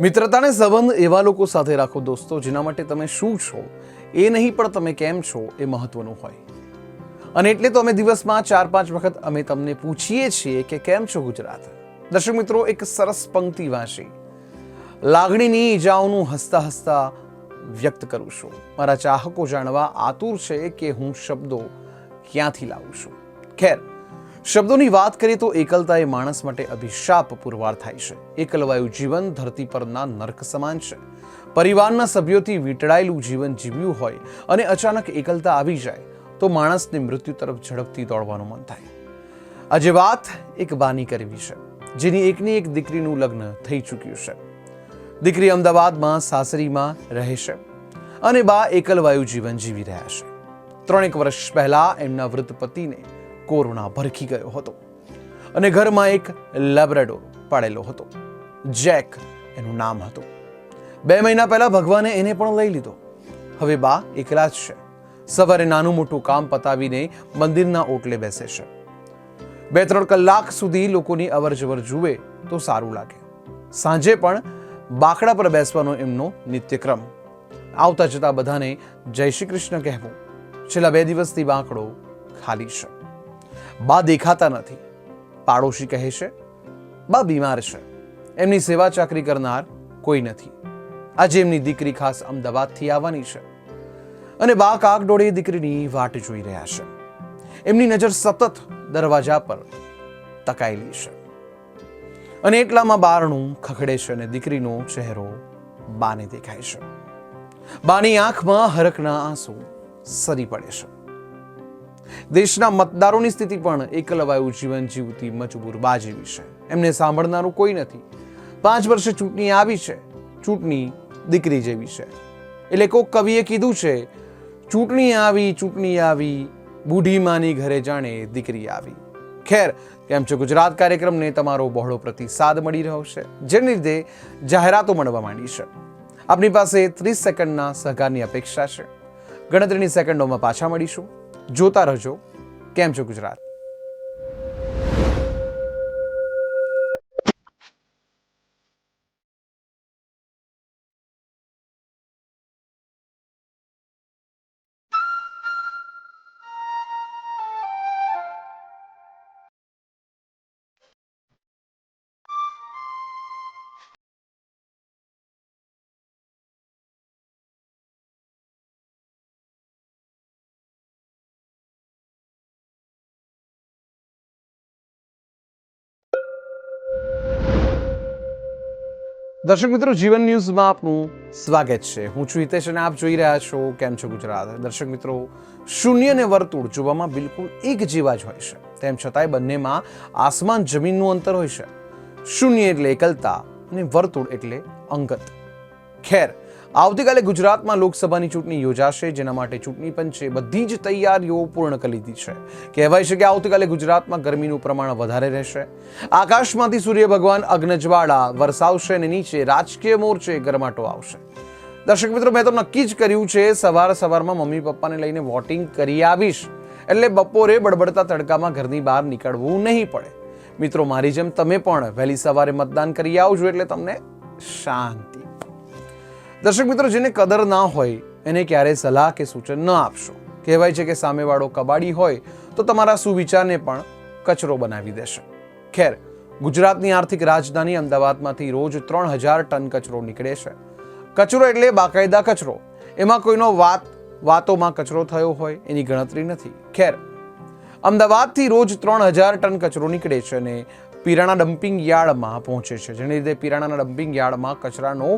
મિત્રતાને સંબંધ એવા લોકો સાથે રાખો દોસ્તો, જેના માટે તમે શું છો? એ નહીં પણ તમે કેમ છો એ મહત્વનું હોય. અને એટલે તો અમે દિવસમાં ચાર પાંચ વખત અમે તમને પૂછીએ છીએ કે કેમ છો ગુજરાત? દર્શક મિત્રો, એક સરસ પંક્તિ વાંચી લાગણીની ઈજાઓનું હસતા હસતા વ્યક્ત કરું છું. મારા ચાહકો જાણવા આતુર છે કે હું શબ્દો ક્યાંથી લાવું છું? ખેર શબ્દોની વાત કરીએ તો એકલતા એ માણસ માટે અભિશાપ પુરવાર થાય છે. એકલવાયું જીવન ધરતી પરના નર્ક સમાન છે. પરિવારના સભ્યોથી વીંટળાયેલું જીવન જીવ્યું હોય અને અચાનક એકલતા આવી જાય, તો માણસને મૃત્યુ તરફ ઝડપથી દોડવાનું મન થાય. આજે વાત એક બાની કરવી છે, જેની એકની એક દીકરીનું લગ્ન થઈ ચૂક્યું છે. દીકરી અમદાવાદમાં સાસરીમાં રહે છે અને બા એકલવાયું જીવન જીવી રહ્યા છે. ત્રણેક વર્ષ પહેલા એમના વૃદ્ધ પતિને કોરોના ભરખી ગયો હતો અને ઘરમાં એક લેબ્રેડોર પાડેલો હતો. જેક એનું નામ હતું. બે મહિના પહેલા ભગવાને એને પણ લઈ લીધો. હવે બા એકલા જ છે. સવારે નાનું મોટું કામ પતાવીને મંદિરના ઓટલે બેસે છે. બે ત્રણ કલાક સુધી લોકોની અવરજવર જુએ તો સારું લાગે. સાંજે પણ બાકડા પર બેસવાનો એમનો નિત્યક્રમ. આવતા જતા બધાને જય શ્રી કૃષ્ણ કહેવું. છેલ્લા બે દિવસથી બાંકડો ખાલી છે. બા દેખાતા નથી. પાડોશી કહે છે, બા બીમાર છે. એમની સેવા ચાકરી કરનાર કોઈ નથી. આજે એમની દીકરી ખાસ અમદાવાદથી આવવાની છે. અને બા કાગડોળે દીકરીની વાટ જોઈ રહ્યા છે. એમની નજર સતત દરવાજા પર તકાયેલી છે. અને એટલામાં બારણું ખખડે છે અને દીકરીનો ચહેરો બાને દેખાય છે. બાની આંખમાં હરકના આંસુ સરી પડે છે. દેશના મતદારોની સ્થિતિ પણ એકલવાયું જીવન જીવતી મજબૂર બા જેવી છે એમને સાંભળનારું કોઈ નથી. પાંચ વર્ષે ચૂંટણી આવી છે. ચૂંટણી દીકરી જેવી છે. એટલે કોઈક કવિએ કીધું છે, ચૂંટણી આવી ચૂંટણી આવી, બુઢી માની ઘરે જાણે દીકરી આવી. ખેર, કેમ છે? ગુજરાત કાર્યક્રમને તમારો બહોળો પ્રતિસાદ મળી રહ્યો છે, જેને લીધે જાહેરાતો મળવા માંડી છે. આપની પાસે ત્રીસ સેકન્ડના સહકારની અપેક્ષા છે. ગણતરીની સેકન્ડોમાં પાછા મળીશું. જોતા રહેજો. કેમ છો ગુજરાત? દર્શક મિત્રો, જીવન ન્યૂઝમાં આપનું સ્વાગત છે. હું છું હિતેશ અને આપ જોઈ રહ્યા છો કેમ છો ગુજરાત? દર્શક મિત્રો, શૂન્ય અને વર્તુળ જોવામાં બિલકુલ એક જેવા જ હોય છે. તેમ છતાંય બંનેમાં આસમાન જમીનનું અંતર હોય છે. શૂન્ય એટલે એકલતા અને વર્તુળ એટલે અંગત. ખેર આવતીકાલે ગુજરાતમાં લોકસભાની ચૂંટણી યોજાશે, જેના માટે ચૂંટણી પંચે બધી જ તૈયારીઓ પૂર્ણ કરી લીધી છે. કહેવાય છે કે આવતીકાલે ગુજરાતમાં ગરમીનું પ્રમાણ વધારે રહેશે. આકાશમાંથી સૂર્ય ભગવાન અગ્નજવાળા વરસાવશે અને નીચે રાજકીય મોરચે ગરમાટો આવશે. દર્શક મિત્રો, મેં તો નક્કી જ કર્યું છે, સવાર સવારમાં મમ્મી પપ્પાને લઈને વોટિંગ કરી આવીશ. એટલે બપોરે બળબડતા તડકામાં ઘરની બહાર નીકળવું નહીં પડે. મિત્રો, મારી જેમ તમે પણ વહેલી સવારે મતદાન કરી આવજો એટલે તમને શાંતિ. દર્શક મિત્રો, જેને કદર ના હોય, એને ક્યારેય સલાહ કે સૂચન ન આપશો. કહેવાય છે કે સામેવાળો કબાડી હોય, તો તમારા સુવિચારને પણ કચરો બનાવી દેશે. ખેર, ગુજરાતની આર્થિક રાજધાની અમદાવાદમાંથી રોજ ત્રણ હજાર ટન કચરો નીકળે છે. કચરો એટલે બાકાયદા કચરો. એમાં કોઈનો વાત, વાતોમાં કચરો થયો હોય, એની ગણતરી નથી. ખેર, અમદાવાદથી રોજ ત્રણ હજાર ટન કચરો નીકળે છે અને પીરાણા ડમ્પિંગ યાર્ડમાં પહોંચે છે, જેને લીધે પીરાણાના ડમ્પિંગ યાર્ડમાં કચરાનો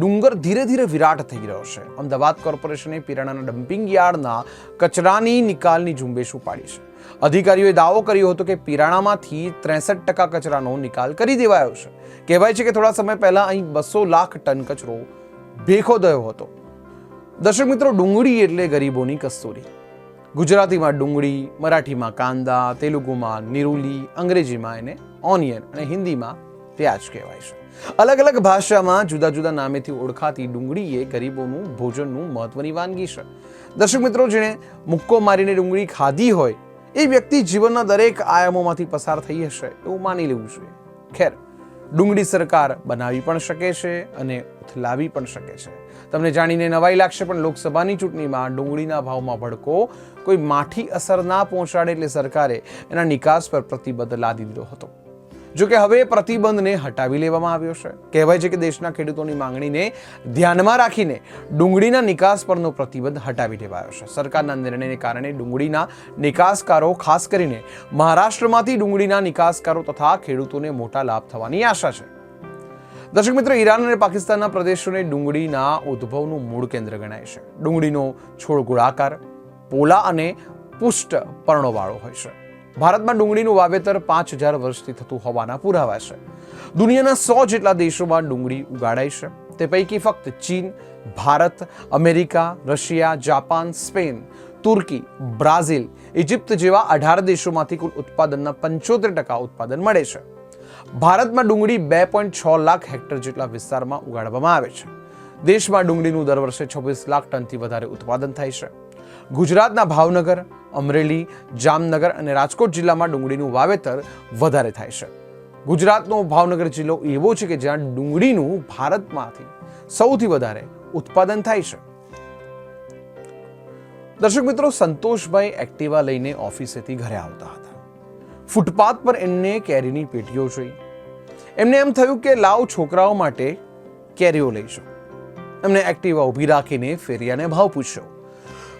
ડુંગર ધીરે ધીરે વિરાટ થઈ રહ્યો છે. અમદાવાદ કોર્પોરેશને પીરાણાના ડમ્પિંગ યાર્ડના કચરાની નિકાલની ઝુંબેશ ઉપાડી છે. અધિકારીઓએ દાવો કર્યો હતો કે પીરાણામાંથી ત્રેસઠ ટકા કચરાનો નિકાલ કરી દેવાયો છે. કહેવાય છે કે થોડા સમય પહેલા અહીં બસો લાખ ટન કચરો ભેખો થયો હતો. દર્શક મિત્રો, ડુંગળી એટલે ગરીબોની કસ્તુરી. ગુજરાતીમાં ડુંગળી, મરાઠીમાં કાંદા, તેલુગુમાં નિરુલી, અંગ્રેજીમાં એને ઓનિયન અને હિન્દીમાં પ્યાજ કહેવાય છે. અલગ અલગ ભાષામાં જુદા જુદા નામેથી ઓળખાતી ડુંગળી એ ગરીબોનું ભોજનનું મહત્વની વાનગી છે. દર્શક મિત્રો, જેણે મુક્કો મારીને ડુંગળી ખાધી હોય, એ વ્યક્તિ જીવનના દરેક આયામોમાંથી પસાર થઈ હશે એવું માની લેવું જોઈએ. ખેર, ડુંગળી સરકાર બનાવી પણ શકે છે અને ઉથલાવી પણ શકે છે. તમને જાણીને નવાઈ લાગશે, પણ લોકસભાની ચૂંટણીમાં ડુંગળીના ભાવમાં ભડકો કોઈ માઠી અસર ના પહોંચાડે એટલે સરકારે એના નિકાસ પર પ્રતિબંધ લાદી દીધો હતો. જો કે હવે પ્રતિબંધને હટાવી લેવામાં આવ્યો છે. કહેવાય છે કે દેશના ખેડૂતોની માંગણીને ધ્યાનમાં રાખીને ડુંગળીના નિકાસ પરનો પ્રતિબંધ હટાવી દેવાયો છે. સરકારના નિર્ણયને કારણે ડુંગળીના નિકાસકારો, ખાસ કરીને મહારાષ્ટ્રમાંથી ડુંગળીના નિકાસકારો તથા ખેડૂતોને મોટા લાભ થવાની આશા છે. દર્શક મિત્રો, ઈરાન અને પાકિસ્તાનના પ્રદેશોને ડુંગળીના ઉદ્ભવનું મૂળ કેન્દ્ર ગણાય છે. ડુંગળીનો છોડ ગોળાકાર પોલા અને પુષ્ટ પર્ણોવાળો હોય છે. ભારતમાં ડુંગળીનું વાવેતર પાંચ હજાર વર્ષથી થતું હોવાના પુરાવા છે. દુનિયાના સો જેટલા દેશોમાં ડુંગળી ઉગાડાય છે. તે પૈકી ફક્ત ચીન, Bharat, America, Russia, Japan, Spain, Turkey, Brazil, Egypt જેવા અઢાર દેશોમાંથી કુલ ઉત્પાદનના પંચોતેર ટકા ઉત્પાદન મળે છે. ભારતમાં ડુંગળી બે પોઈન્ટ છ લાખ હેક્ટર જેટલા વિસ્તારમાં ઉગાડવામાં આવે છે. દેશમાં ડુંગળીનું દર વર્ષે છવ્વીસ લાખ ટનથી વધારે ઉત્પાદન થાય છે. ગુજરાતના ભાવનગર, અમરેલી, જામનગર અને રાજકોટ જિલ્લામાં ડુંગળીનું વાવેતર વધારે થાય છે. ગુજરાતનો ભાવનગર જિલ્લો એવો છે કે જ્યાં ડુંગળીનું ભારતમાંથી સૌથી વધારે ઉત્પાદન થાય છે. દર્શક મિત્રો, સંતોષભાઈ એક્ટિવા લઈને ઓફિસેથી ઘરે આવતા હતા. ફૂટપાથ પર એમને કેરીની પેટીઓ જોઈ. એમને એમ થયું કે લાવ છોકરાઓ માટે કેરીઓ લઈશું એમને એક્ટિવા ઊભી રાખીને ફેરિયાને ભાવ પૂછ્યો.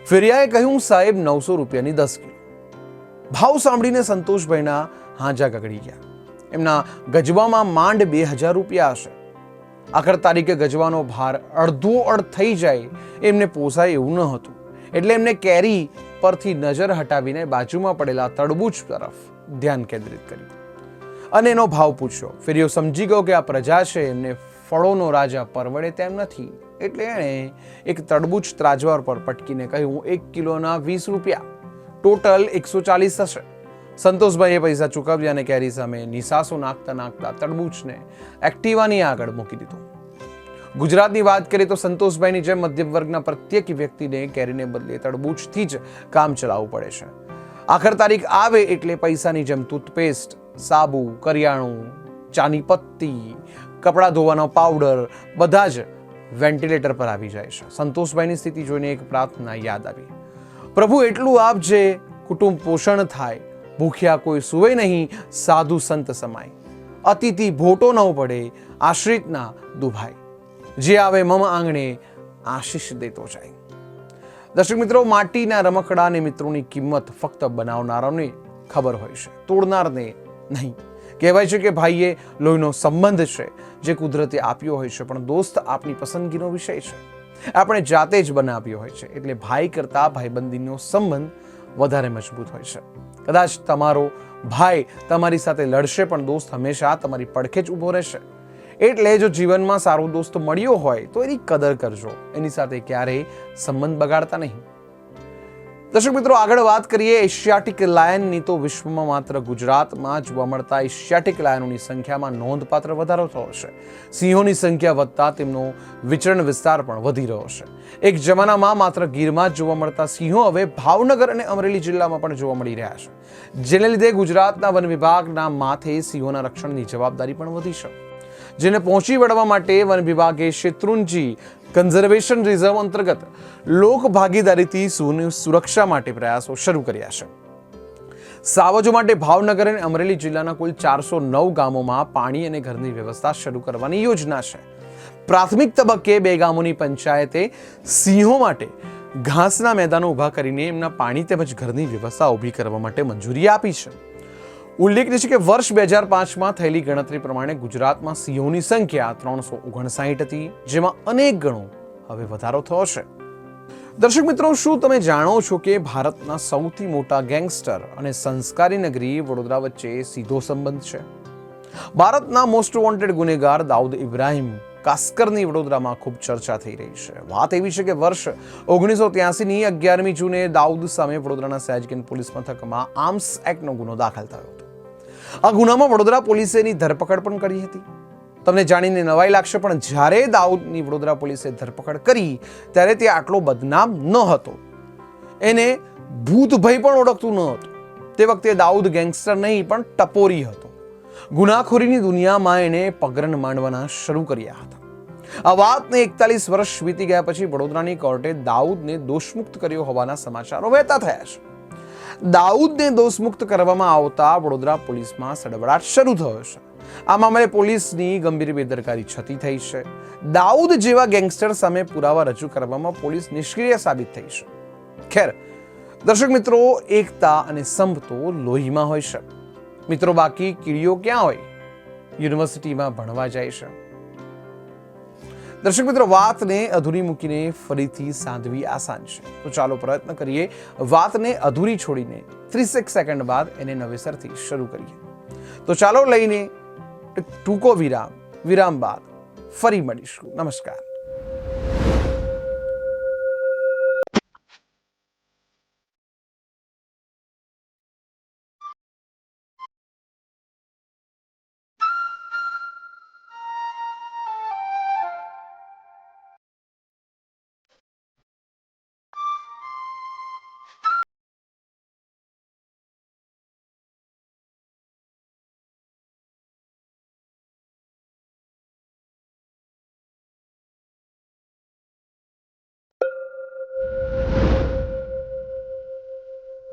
ફેરિયાએ કહ્યું, સાહેબ, નવસો રૂપિયાની દસ કિલો. ભાવ સાંભળીને સંતોષભાઈના હાજા ગગડી ગયા. એમના ગજવામાં માંડ બે હજાર રૂપિયા હશે. આખર તારીખે ગજવાનો ભાર અડધો અડધ થઈ જાય, એમને પોસાય એવું ન હતું. એટલે એમને કેરી પરથી નજર હટાવીને બાજુમાં પડેલા તડબૂચ તરફ ધ્યાન કેન્દ્રિત કર્યું. અને એનો ભાવ પૂછ્યો. ફેરિયો સમજી ગયો કે આ પ્રજા છે, એમને ફળોનો રાજા પરવડે તેમ નથી. એટલે એણે એક તડબૂચ ત્રાજવાર પર પટકીને કહ્યું એક કિલોના વીસ રૂપિયા, ટોટલ એકસો ચાલીસ થશે સંતોષભાઈએ પૈસા ચૂકવ્યા અને કેરી સામે નિસાસો નાખતા નાખતા તડબૂચને એક્ટિવાની આગળ મૂકી દીધો. ગુજરાતની વાત કરીએ તો સંતોષભાઈની જેમ મધ્યમ વર્ગના પ્રત્યેક વ્યક્તિને કેરીને બદલે તડબૂચથી જ કામ ચલાવવું પડે છે. આખર તારીખ આવે એટલે પૈસાની જેમ ટૂથપેસ્ટ, સાબુ, કરિયાણું, ચાની પત્તી, કપડાં ધોવાનો પાવડર, બધા જ વેન્ટિલેટર પર આવી જાય છે. સંતોષભાઈની સ્થિતિ જોઈને એક પ્રાર્થના યાદ આવી. પ્રભુ, એટલું આપજે કુટુંબ પોષણ થાય, ભૂખ્યા કોઈ સુવે નહીં, સાધુ સંત સમાય. અતિથિ ભોટો ન પડે, આશ્રિતના દુભાઈ જે આવે મમ આંગણે, આશીષ દેતો જાય. દર્શક મિત્રો, માટીના રમકડા અને મિત્રોની કિંમત ફક્ત બનાવનારાને ખબર હોય છે. તોડનારને નહીં. કહેવાય છે કે ભાઈએ લોહીનો સંબંધ છે, જે કુદરતે આપ્યો હોય છે, પણ દોસ્ત આપની પસંદગીનો વિષય છે. આપણે જાતે જ બનાવ્યો હોય છે, એટલે ભાઈ કરતાં ભાઈબંધીનો સંબંધ વધારે મજબૂત હોય છે. કદાચ તમારો ભાઈ તમારી સાથે લડશે, પણ દોસ્ત હંમેશા તમારી પડખે જ ઊભો રહેશે. એટલે જો જીવનમાં સારો દોસ્ત મળ્યો હોય, તો એની કદર કરજો. એની સાથે ક્યારેય સંબંધ બગાડતા નહીં. દર્શક મિત્રો, આગળ વાત કરીએ એશિયાટિક લાયનની તો વિશ્વમાં માત્ર ગુજરાતમાં જોવા મળતા એશિયાટિક લાયનોની સંખ્યામાં નોંધપાત્ર વધારો થયો છે. સિંહોની સંખ્યા વધતા તેમનો વિચરણ વિસ્તાર પણ વધી રહ્યો છે. એક જમાનામાં માત્ર ગીરમાં જ જોવા મળતા સિંહો હવે ભાવનગર અને અમરેલી જિલ્લામાં પણ જોવા મળી રહ્યા છે. જેને લીધે ગુજરાતના વન વિભાગના માથે સિંહોના રક્ષણની જવાબદારી પણ વધી છે. જેને પહોંચી વળવા માટે વન વિભાગે શેત્રુંજી કન્ઝર્વેશન રિઝર્વ અંતર્ગત લોક ભાગીદારીથી સુરક્ષા માટે પ્રયાસો શરૂ કર્યા છે. સાવજો માટે ભાવનગર અને અમરેલી જિલ્લાના કુલ ચારસો નવ ગામોમાં પાણી અને ઘરની વ્યવસ્થા શરૂ કરવાની યોજના છે. પ્રાથમિક તબક્કે બે ગામોની પંચાયતે સિંહો માટે ઘાસના મેદાનો ઊભા કરીને એમના પાણી તેમજ ઘરની વ્યવસ્થા ઊભી કરવા માટે મંજૂરી આપી છે. ઉલ્લેખનીય છે કે વર્ષ બે હજાર પાંચમાં થયેલી ગણતરી પ્રમાણે ગુજરાતમાં સિંહોની સંખ્યા ત્રણસો ઓગણસાઠ હતી, જેમાં અનેક ગણો હવે વધારો થયો છે. દર્શક મિત્રો, શું તમે જાણો છો કે ભારતના સૌથી મોટા ગેંગસ્ટર અને સંસ્કારી નગરી વડોદરા વચ્ચે સીધો સંબંધ છે? ભારતના મોસ્ટ વોન્ટેડ ગુનેગાર દાઉદ ઇબ્રાહિમ કાસ્કરની વડોદરામાં ખૂબ ચર્ચા થઈ રહી છે. વાત એવી છે કે વર્ષ ઓગણીસો ત્યાસીની અગિયારમી જૂને દાઉદ સામે વડોદરાના સયાજગંજ પોલીસ મથકમાં આર્મ્સ એક્ટનો ગુનો દાખલ થયો હતો. આ ગુનામાં વડોદરા પોલીસે એની ધરપકડ પણ કરી હતી. તમને જાણીને નવાઈ લાગશે, પણ જ્યારે દાઉદની વડોદરા પોલીસે ધરપકડ કરી, ત્યારે તે આટલો બદનામ ન હતો. એને ભૂતભય પણ ઓળખતું ન હતું. તે વખતે દાઉદ ગેંગસ્ટર નહીં, પણ ટપોરી હતો. ગુનાખોરીની દુનિયામાં એણે પગરન માંડવાના શરૂ કર્યા હતા. આ વાતને એકતાલીસ વર્ષ વીતી ગયા પછી વડોદરાની કોર્ટે દાઉદને દોષમુક્ત કર્યો હોવાના સમાચારો વહેતા થયા છે. દાઉદને દોષમુક્ત કરવામાં આવતા વડોદરા પોલીસમાં સડબડાટ શરૂ થયો છે. આ મામલે પોલીસની ગંભીર બેદરકારી છતી થઈ છે. દાઉદ જેવા ગેંગસ્ટર સામે પુરાવા રજૂ કરવામાં પોલીસ નિષ્ક્રિય સાબિત થઈ છે. ખેર, દર્શક મિત્રો, એકતા અને સંભ તો લોહીમાં હોય છે. મિત્રો, બાકી કીડીઓ ક્યાં હોય? યુનિવર્સિટીમાં ભણવા જાય છે. દર્શક મિત્રો, વાતને અધૂરી મૂકીને ફરીથી સાંધવી આસાન છે. તો ચાલો પ્રયત્ન કરીએ વાતને અધૂરી છોડીને ત્રીસ એક સેકન્ડ બાદ એને નવેસરથી શરૂ કરીએ. તો ચાલો લઈને ટૂંકો વિરામ વિરામ બાદ ફરી મળીશું. નમસ્કાર.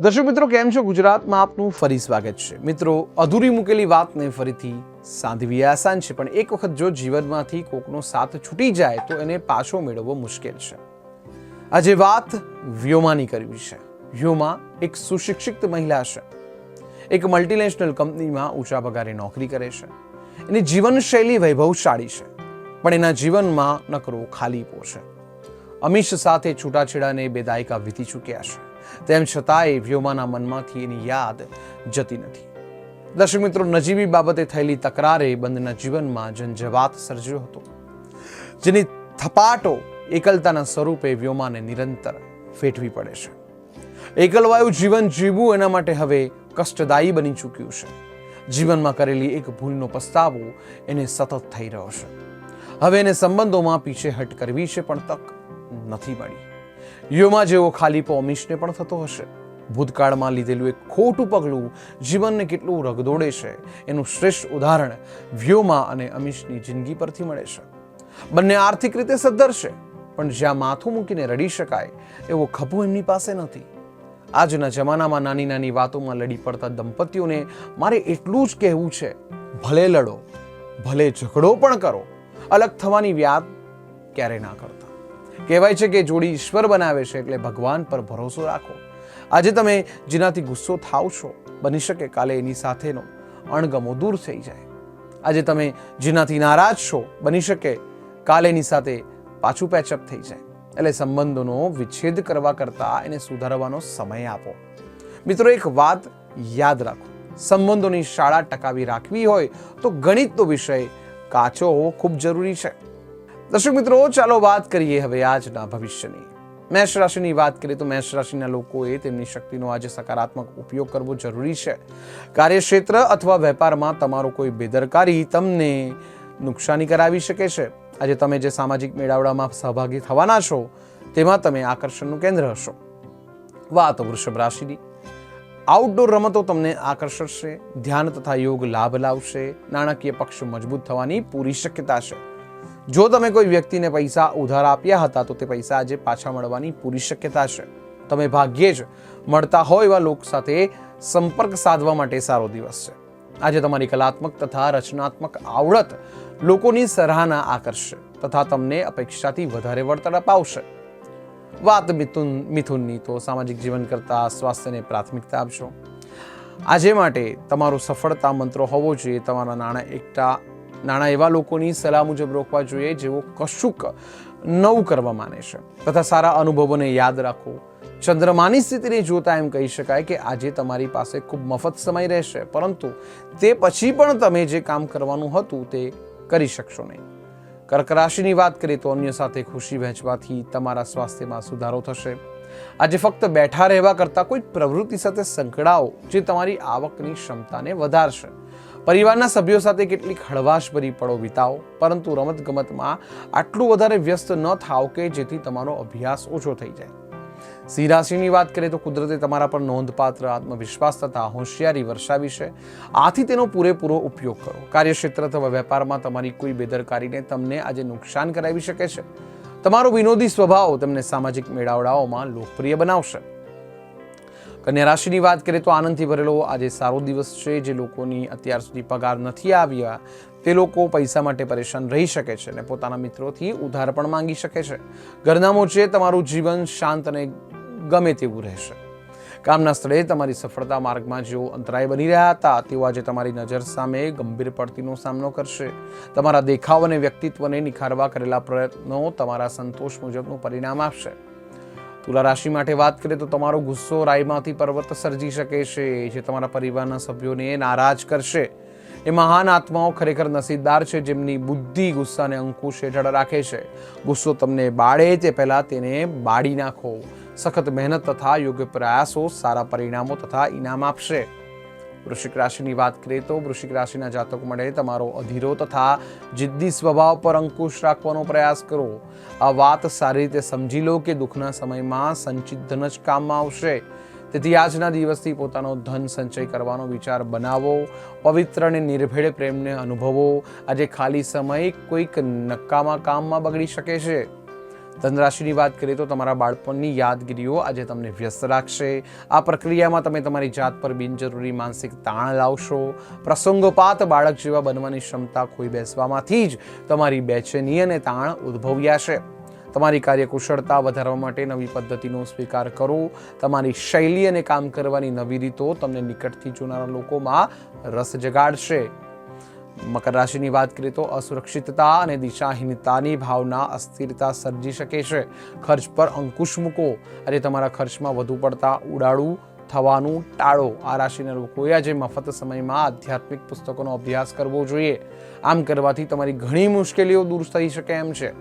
દર્શક મિત્રો, કેમ છો? ગુજરાતમાં આપનું ફરી સ્વાગત છે. મિત્રો, અધૂરી મૂકેલી વાતને ફરીથી સાંધવી આસાન છે, પણ એક વખત જો જીવનમાંથી કોકનો સાથ છૂટી જાય, તો એને પાછો મેળવવો મુશ્કેલ છે. આજે વાત વ્યોમાની કરવી છે. વ્યોમા એક સુશિક્ષિત મહિલા છે. એક મલ્ટીનેશનલ કંપનીમાં ઊંચા પગારે નોકરી કરે છે. એની જીવનશૈલી વૈભવશાળી છે, પણ એના જીવનમાં નકરો ખાલીપો છે. અમીશ સાથે છૂટાછેડાને બે દાયકા વીતી ચૂક્યા છે. તેમ છતાંય વ્યોમાના મનમાંથી એની યાદ જતી નથી. દર્શક મિત્રો, નજીવી બાબતે થયેલી તકરારે બંધના જીવનમાં ઝંઝવાત સર્જ્યો હતો, જેની થપાટો એકલતાના સ્વરૂપે વ્યોમાને નિરંતર ફેટવી પડે છે. એકલવાયું જીવન જીવવું એના માટે હવે કષ્ટદાયી બની ચૂક્યું છે. જીવનમાં કરેલી એક ભૂલનો પસ્તાવો એને સતત થઈ રહ્યો છે. હવે એને સંબંધોમાં પીછેહટ કરવી છે પણ તક નથી મળી. યોમાં જેવો ખાલીપો અમીશને પણ થતો હશે. ભૂતકાળમાં લીધેલું એક ખોટું પગલું જીવનને કેટલું રગદોડે છે, એનું શ્રેષ્ઠ ઉદાહરણ વ્યોમા અને અમીશની જિંદગી પરથી મળે છે. બંને આર્થિક રીતે સદ્ધર છે, પણ જ્યાં માથું મૂકીને રડી શકાય, એવો ખભો એમની પાસે નથી. આજના જમાનામાં નાની નાની વાતોમાં લડી પડતા દંપતીઓને મારે એટલું જ કહેવું છે, ભલે લડો, ભલે ઝઘડો પણ કરો, અલગ થવાની વ્યાત ક્યારે ના કરતા. કહેવાય છે કે જોડી ઈશ્વર બનાવે છે એટલે ભગવાન પર ભરોસો રાખો. આજે તમે જેનાથી ગુસ્સો થાવ છો, બની શકે કાલે એની સાથેનો અણગમો દૂર થઈ જાય. આજે તમે જેનાથી નારાજ છો, બની શકે કાલે એની સાથે પાછું પેચઅપ થઈ જાય. એટલે સંબંધોનો વિચ્છેદ કરવા કરતાં એને સુધારવાનો સમય આપો. મિત્રો, એક વાત યાદ રાખો. સંબંધોની શાળા ટકાવી રાખવી હોય તો ગણિતનો વિષય કાચો હોવો ખૂબ જરૂરી છે. દર્શક મિત્રો, ચાલો વાત કરીએ હવે આજના ભવિષ્યની. મેષ રાશિની વાત કરીએ તો મેષ રાશિના લોકોએ તેમની શક્તિનો આજે સકારાત્મક ઉપયોગ કરવો જરૂરી છે. કાર્યક્ષેત્ર અથવા વેપારમાં તમારો કોઈ બેદરકારી તમને નુકસાની કરાવી શકે છે. આજે તમે જે સામાજિક મેળાવડામાં સહભાગી થવાના છો, તેમાં તમે આકર્ષણનું કેન્દ્ર હશો. વાત વૃષભ રાશિની. આઉટડોર રમતો તમને આકર્ષશે, ધ્યાન તથા યોગ લાભ લાવશે, નાણાકીય પક્ષ મજબૂત થવાની પૂરી શક્યતા છે. જો તમે કોઈ વ્યક્તિને પૈસા ઉધાર આપ્યા હતા, તો તે પૈસા આજે પાછા મળવાની પૂરી શક્યતા છે. તમે ભાગ્યે જ મળતા હોય એવા લોકો સાથે સંપર્ક સાધવા માટે સારો દિવસ છે. આજે તમારી કલાત્મક તથા રચનાત્મક આવડત લોકોની સરાહના આકર્ષશે તથા તમને અપેક્ષાથી વધારે વળતર અપાવશે. વાત મિથુન, મિથુનની તો સામાજિક જીવન કરતાં સ્વાસ્થ્યને પ્રાથમિકતા આપશો આજે માટે તમારો સફળતા મંત્ર હોવો જોઈએ. તમારા નાણાં એકટા નાણાં એવા લોકોની સલાહ મુજબ રોકવા જોઈએ જેઓ કશુંક નવું કરવા માને છે. તથા સારા અનુભવોને યાદ રાખો. ચંદ્રમાની સ્થિતિને જોતા એમ કહી શકાય કે આજે તમારી પાસે ખૂબ મફત સમય રહેશે, પરંતુ તે પછી પણ તમે જે કામ કરવાનું હતું તે કરી શકશો નહીં. કર્ક રાશિની વાત કરીએ તો અન્ય સાથે ખુશી વહેંચવાથી તમારા સ્વાસ્થ્યમાં સુધારો થશે. આજે ફક્ત બેઠા રહેવા કરતાં કોઈ પ્રવૃત્તિ સાથે સંકળાઓ જે તમારી આવકની ક્ષમતાને વધારશે. પરિવારના સભ્યો સાથે કેટલીક હળવાશભરી પળો વિતાવો, પરંતુ રમતગમતમાં આટલું વધારે વ્યસ્ત ન થાવ કે જેથી તમારો અભ્યાસ ઓછો થઈ જાય. સિંહ રાશિની વાત કરીએ તો કુદરતે તમારા પર નોંધપાત્ર આત્મવિશ્વાસ તથા હોશિયારી વર્ષાવી છે. આથી તેનો પૂરેપૂરો ઉપયોગ કરો. કાર્યક્ષેત્ર અથવા વેપારમાં તમારી કોઈ બેદરકારીને તમને આજે નુકસાન કરાવી શકે છે. તમારો વિનોદી સ્વભાવ તમને સામાજિક મેળાવડાઓમાં લોકપ્રિય બનાવશે. કન્યા રાશિની વાત કરીએ તો આનંદથી ભરેલો આજે સારો દિવસ છે. જે લોકોની અત્યાર સુધી પગાર નથી આવ્યા, તે લોકો પૈસા માટે પરેશાન રહી શકે છે અને પોતાના મિત્રોથી ઉધાર પણ માંગી શકે છે. ઘરનામો છે તમારું જીવન શાંત અને ગમે તેવું રહેશે. કામના સ્થળે તમારી સફળતા માર્ગમાં જેઓ અંતરાય બની રહ્યા હતા, તેઓ આજે તમારી નજર સામે ગંભીર પડતીનો સામનો કરશે. તમારા દેખાવ અને વ્યક્તિત્વને નિખારવા કરેલા પ્રયત્નો તમારા સંતોષ મુજબનું પરિણામ આપશે. તુલા રાશિ માટે વાત કરીએ તો તમારો ગુસ્સો રાયમાંથી પર્વત સર્જી શકે છે, જે તમારા પરિવારના સભ્યોને નારાજ કરશે. એ મહાન આત્માઓ ખરેખર નસીબદાર છે, જેમની બુદ્ધિ ગુસ્સાને અંકુશ હેઠળ રાખે છે. ગુસ્સો તમને બાળે તે પહેલાં તેને બાળી નાખો. સખત મહેનત તથા યોગ્ય પ્રયાસો સારા પરિણામો તથા ઇનામ આપશે. વૃશ્ચિક રાશિની વાત કરીએ તો વૃશ્ચિક રાશિના જાતકો માટે તમારો અધીરો તથા જિદ્દી સ્વભાવ પર અંકુશ રાખવાનો પ્રયાસ કરો. આ વાત સારી રીતે સમજી લો કે દુઃખના સમયમાં સંચિત ધન જ કામમાં આવશે. તેથી આજના દિવસથી પોતાનો ધન સંચય કરવાનો વિચાર બનાવો. પવિત્ર અને નિર્ભેળ પ્રેમને અનુભવો. આજે ખાલી સમય કોઈક નકામા કામમાં બગડી શકે છે. ધનરાશિની વાત કરીએ તો તમારા બાળપણની યાદગીરીઓ આજે તમને વ્યસ્ત રાખશે. આ પ્રક્રિયામાં તમે તમારી જાત પર બિનજરૂરી માનસિક તાણ લાવશો. પ્રસંગોપાત બાળક જેવા બનવાની ક્ષમતા ખોઈ બેસવામાંથી જ તમારી બેચેની અને તાણ ઉદ્ભવ્યા છે તમારી કાર્યકુશળતા વધારવા માટે નવી પદ્ધતિનો સ્વીકાર કરો. તમારી શૈલી અને કામ કરવાની નવી રીતો તમને નિકટથી જોનારા લોકોમાં રસ જગાડશે. મકર રાશિની વાત કરીએ તો અસુરક્ષિતતા અને દિશાહીનતાની ભાવના અસ્થિરતા સર્જી શકે છે. ખર્ચ પર અંકુશ મૂકો. અને તમારા ખર્ચમાં વધુ પડતા ઉડાડું, થવાનું ટાળો. આ રાશિના લોકોએ આજે મફત સમયમાં આધ્યાત્મિક પુસ્તકોનો અભ્યાસ કરવો જોઈએ. આમ કરવાથી તમારી ઘણી મુશ્કેલીઓ દૂર થઈ શકે એમ છે.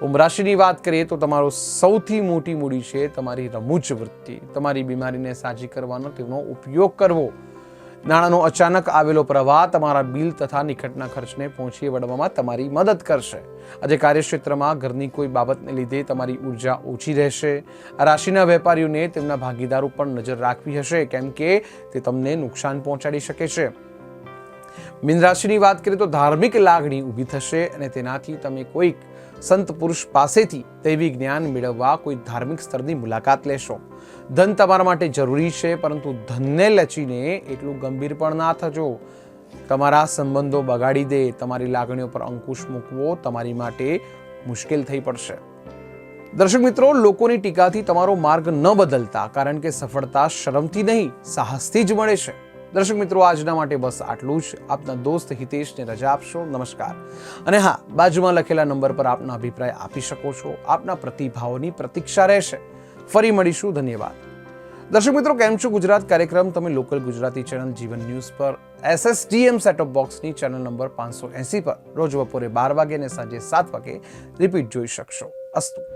કુંભ રાશિની વાત કરીએ તો તમારો સૌથી મોટી મૂડી છે તમારી રમૂજ વૃત્તિ. તમારી બીમારીને સાજી કરવાનો તેનો ઉપયોગ કરવો. નાણાંનો અચાનક આવેલો પ્રવાહ તમારા બિલ તથા નિકટના ખર્ચને પહોંચી વળવામાં તમારી મદદ કરશે. આજે કાર્યક્ષેત્રમાં ઘરની કોઈ બાબતને લીધે તમારી ઊર્જા ઓછી રહેશે. આ રાશિના વેપારીઓને તેમના ભાગીદારો પર નજર રાખવી હશે, કેમ કે તે તમને નુકસાન પહોંચાડી શકે છે. મીન રાશિની વાત કરીએ તો ધાર્મિક લાગણી ઊભી થશે અને તેનાથી તમે કોઈક સંત પુરુષ પાસેથી દૈવી જ્ઞાન મેળવવા કોઈ ધાર્મિક સ્થળની મુલાકાત લેશો. ધન તમારા માટે જરૂરી છે, પરંતુ ધનને લચીને એટલું ગંભીર પણ ના થજો. તમારા સંબંધો બગાડી દે, તમારી લાગણીઓ પર અંકુશ મૂકવો તમારી માટે મુશ્કેલ થઈ પડશે. દર્શક મિત્રો, લોકોની ટીકાથી તમારો માર્ગ ન બદલતા, કારણ કે સફળતા શરમથી નહીં, સાહસથી જ મળે છે. દર્શક મિત્રો, આજના માટે બસ આટલું જ. આપના દોસ્ત હિતેશને રજા આપશો. નમસ્કાર. અને હા, બાજુમાં લખેલા નંબર પર આપના અભિપ્રાય આપી શકો છો. આપના પ્રતિભાવોની પ્રતીક્ષા રહેશે. ફરી મળીશું. ધન્યવાદ. દર્શક મિત્રો, કેમ છો? ગુજરાત કાર્યક્રમ, તમે local Gujarati channel Jeevan news પર, એસએસડીએમ સેટઅપ બોક્સની ચેનલ નંબર પાંચસો એસી પર રોજ બપોરે બાર વાગે અને સાંજે સાત વાગે રિપીટ જોઈ શકશો. અસ્તુ.